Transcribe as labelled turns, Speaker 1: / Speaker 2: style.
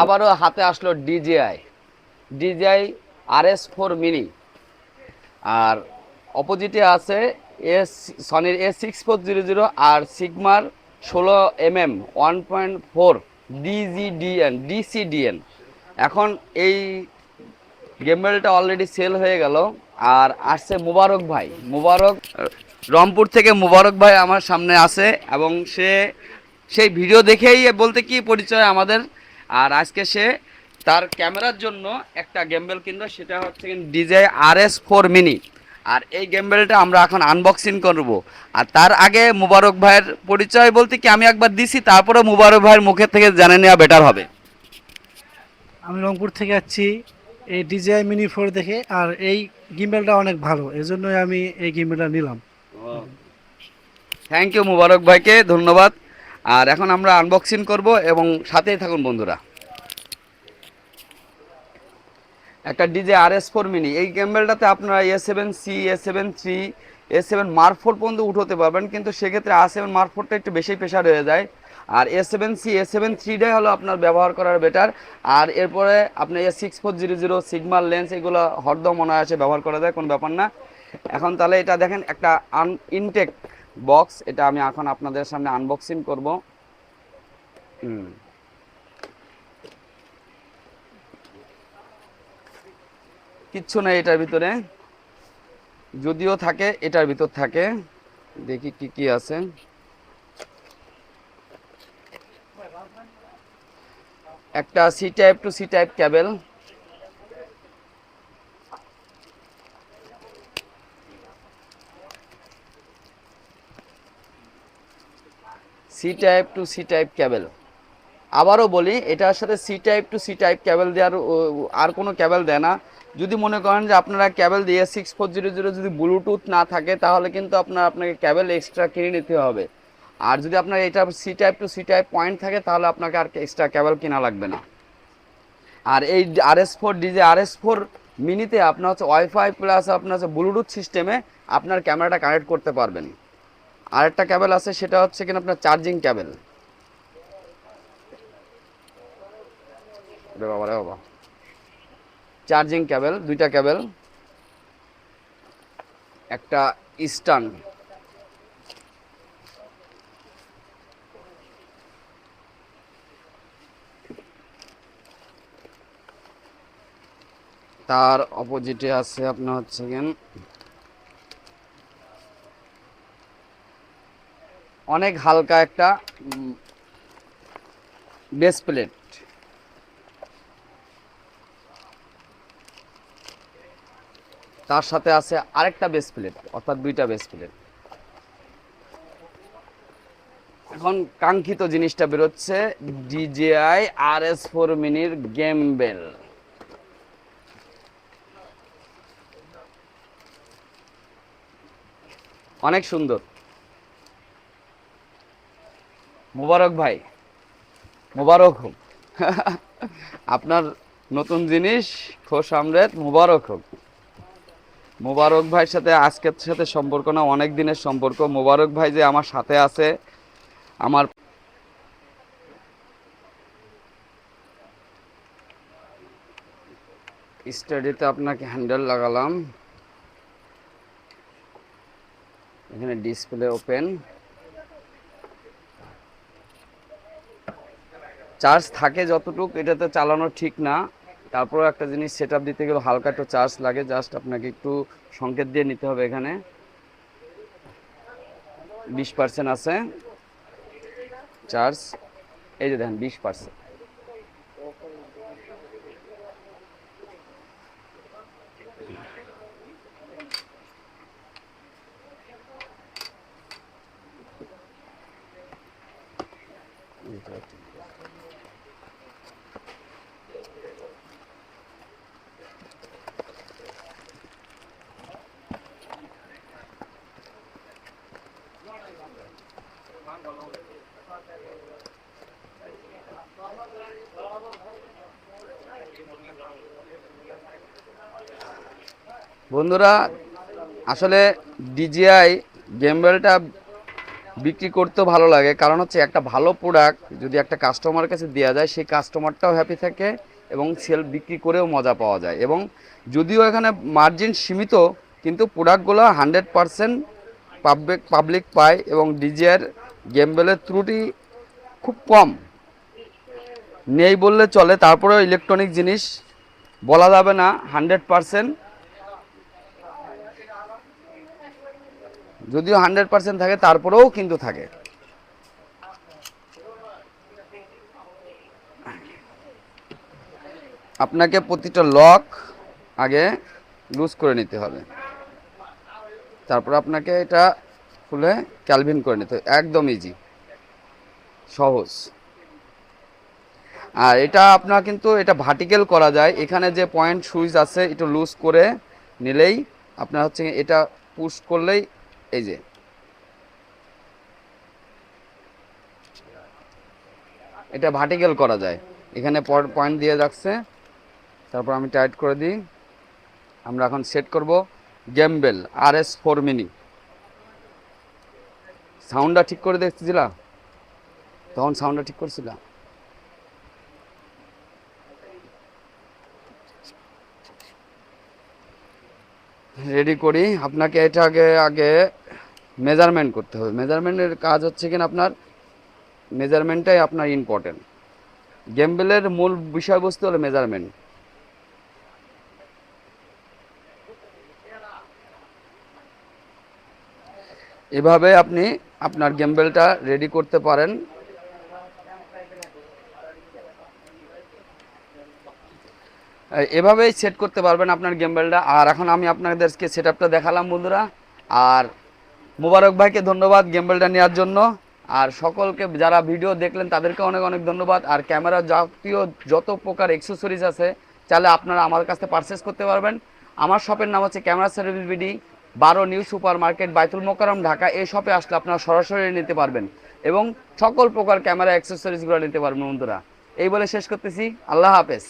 Speaker 1: আবারও হাতে আসলো DJI. DJI R S four mini. আর অপোজিটে আছে S, সনির A six four zero zero আর সিগমার ষোলো M M one point four DGDN, DCDN. এখন এই গেমবেলটা অলরেডি সেল হয়ে গেল। আর আসছে মুবারক ভাই। মুবারক, রংপুর থেকে মুবারক ভাই আমার সামনে আছে এবং সে, সেই ভিডিও দেখেই বলতে কি পরিচয় আমাদের? আর আজকে সে তার ক্যামেরার জন্য একটা গেমবেল কিনলো সেটা হচ্ছে DJI R S four mini. আর এই গেমবেলটা আমরা এখন আনবক্সিং করব। আর তার আগে মুবারক ভাইয়ের পরিচয় বলতে কি আমি একবার দিছি তারপরে মুবারক ভাইয়ের মুখের থেকে জেনে নেওয়া বেটার হবে।
Speaker 2: আমি রংপুর থেকে যাচ্ছি এই ডিজিআই মিনি ফোর দেখে আর এই গিম্বেলটা অনেক ভালো এজন্যই আমি এই গিম্বেলটা নিলাম।
Speaker 1: থ্যাংক ইউ মুবারক ভাইকে ধন্যবাদ। আর এখন আমরা আনবক্সিং করব এবং সাথেই থাকুন বন্ধুরা। একটা DJI R S four mini এই গেমবেলটাতে আপনারা A seven C A seven three A seven mark four পর্যন্ত উঠোতে পারবেন, কিন্তু সেক্ষেত্রে আর সেভেন মার্ক ফোরটা একটু বেশি প্রেশার হয়ে যায়। আর A seven C A seven থ্রিটাই হলো আপনার ব্যবহার করার বেটার আর এরপরে আপনি A six four zero zero সিগমার lens এগুলো হরদম অনায়াসে ব্যবহার করা যায়, কোনো ব্যাপার না। এখন তাহলে এটা দেখেন একটা আন ইনটেক বক্স এটা আমি এখন আপনাদের সামনে আনবক্সিং করব। হুম। কিচ্ছু নেই এটার ভিতরে। যদিও থাকে এটার ভিতর থাকে। দেখি কি কি আছে। একটা C type to C type cable C type to C type cable আবারও বলি, এটার সাথে C type to C type cable দেওয়ার আর কোনো ক্যাবেল দেয় না। যদি মনে করেন যে আপনারা ক্যাবেল দিয়ে সিক্স ফোর জিরো জিরো যদি ব্লুটুথ না থাকে, তাহলে কিন্তু আপনার, আপনাকে ক্যাবেল এক্সট্রা কিনে নিতে হবে। আর যদি আপনার এটা C type to C type point থাকে, তাহলে আপনাকে আর এক্সট্রা ক্যাবেল কেনা লাগবে না। আর এই R S four DJI R S four মিনিতে আপনার হচ্ছে ওয়াইফাই প্লাস আপনার হচ্ছে ব্লুটুথ সিস্টেমে আপনার ক্যামেরাটা কানেক্ট করতে পারবেন। আরেকটা ক্যাবেল আছে, সেটা হচ্ছে কিনা আপনার চার্জিং ক্যাবেল। বাবা রে বাবা। চার্জিং ক্যাবেল, দুইটা ক্যাবেল। একটা ইস্টার্ন। তার অপোজিটে আছে আপনার হচ্ছে অনেক হালকা একটা বেস প্লেট তার সাথে আছে আরেকটা বেস প্লেট অর্থাৎ দুইটা বেস প্লেট এখন কাঙ্ক্ষিত জিনিসটা বেরোচ্ছে ডিজেআই আর এস ফোর মিনির গেম বেল অনেক সুন্দর। মুবারক ভাই। মুবারক হোক। আপনার নতুন জিনিস, খোশ আমরেদ মুবারক হোক। মুবারক ভাইয়ের সাথে, আজকের সাথে সম্পর্ক না, অনেক দিনের সম্পর্ক। মুবারক ভাই যে আমার সাথে আছে, আমার স্টাডিতে আপনাকে হ্যান্ডেল লাগালাম। এখানে ডিসপ্লে ওপেন। চার্জ থাকে যতটুকু, এটাতে চালানো ঠিক না। তারপর একটা জিনিস সেট দিতে গেলে হালকা একটু চার্জ লাগে। জাস্ট আপনাকে একটু সংকেত দিয়ে নিতে হবে এখানে। বিশ পার্সেন্ট আছে। চার্জ, এই যে দেখেন, বিশ পার্সেন্ট বন্ধুরা, আসলে ডিজিআই গেমবেলটা বিক্রি করতেও ভালো লাগে। কারণ হচ্ছে একটা ভালো প্রোডাক্ট যদি একটা কাস্টমার কাছে দেওয়া যায়, সেই কাস্টমারটাও হ্যাপি থাকে এবং সেল বিক্রি করেও মজা পাওয়া যায়। এবং যদিও এখানে মার্জিন সীমিত, কিন্তু প্রোডাক্টগুলো হান্ড্রেড পারসেন্ট পাবলিক পাবলিক পায় এবং ডিজের গেমবেলের ত্রুটি খুব কম। নেই বললে চলে, তারপরেও ইলেকট্রনিক জিনিস বলা যাবে না হান্ড্রেড পারসেন্ট যদিও হান্ড্রেড পার্সেন্ট থাকে, তারপরেও কিন্তু থাকে। আপনাকে প্রতিটা লক আগে লুজ করে নিতে হবে। তারপর আপনাকে এটা খুলে ক্যালভিন করে নিতে হবে। একদম ইজি সহজ। আর এটা আপনার কিন্তু, এটা ভার্টিক্যাল করা যায়। এখানে যে পয়েন্ট সুইচ আছে, এটা লুজ করে নিলেই আপনার হচ্ছে এটা পুশ করলেই এই যে। এটা ভার্টিক্যাল করা যায়। এখানে পয়েন্ট দিয়ে যাচ্ছে। তারপর আমি টাইট করে দিই। আমরা এখন সেট করব gimbal R S four mini সাউন্ডটা ঠিক করে দেখতেছিলা? তখন সাউন্ডটা ঠিক করছিলাম রেডি করি। আপনাকে এটা আগে আগে মেজারমেন্ট করতে হবে। মেজারমেন্টের কাজ হচ্ছে কিনা আপনার? মেজারমেন্টটাই আপনার ইম্পর্টেন্ট গেমবেলের মূল বিষয়বস্তু হলো মেজারমেন্ট এভাবে আপনি আপনার গেমবেলটা রেডি করতে পারেন। এভাবেই সেট করতে পারবেন আপনার গেমবেলটা আর এখন আমি আপনাদেরকে সেট আপটা দেখালাম বন্ধুরা। আর মুবারক ভাইকে ধন্যবাদ গেমবেলটা নেওয়ার জন্য। আর সকলকে যারা ভিডিও দেখলেন, তাদেরকে অনেক অনেক ধন্যবাদ। আর ক্যামেরা জাতীয় যত প্রকার এক্সেসরিজ আছে, চাইলে আপনারা আমার কাছে পারচেস করতে পারবেন। আমার শপের নাম হচ্ছে ক্যামেরা সার্ভিস বিডি বারো new super market Baitul Mukarram, Dhaka. এই শপে আসলে আপনারা সরাসরি নিতে পারবেন। এবং সকল প্রকার ক্যামেরা অ্যাক্সেসরিজগুলো নিতে পারবেন বন্ধুরা। এই বলে শেষ করতেছি। আল্লাহ হাফেজ।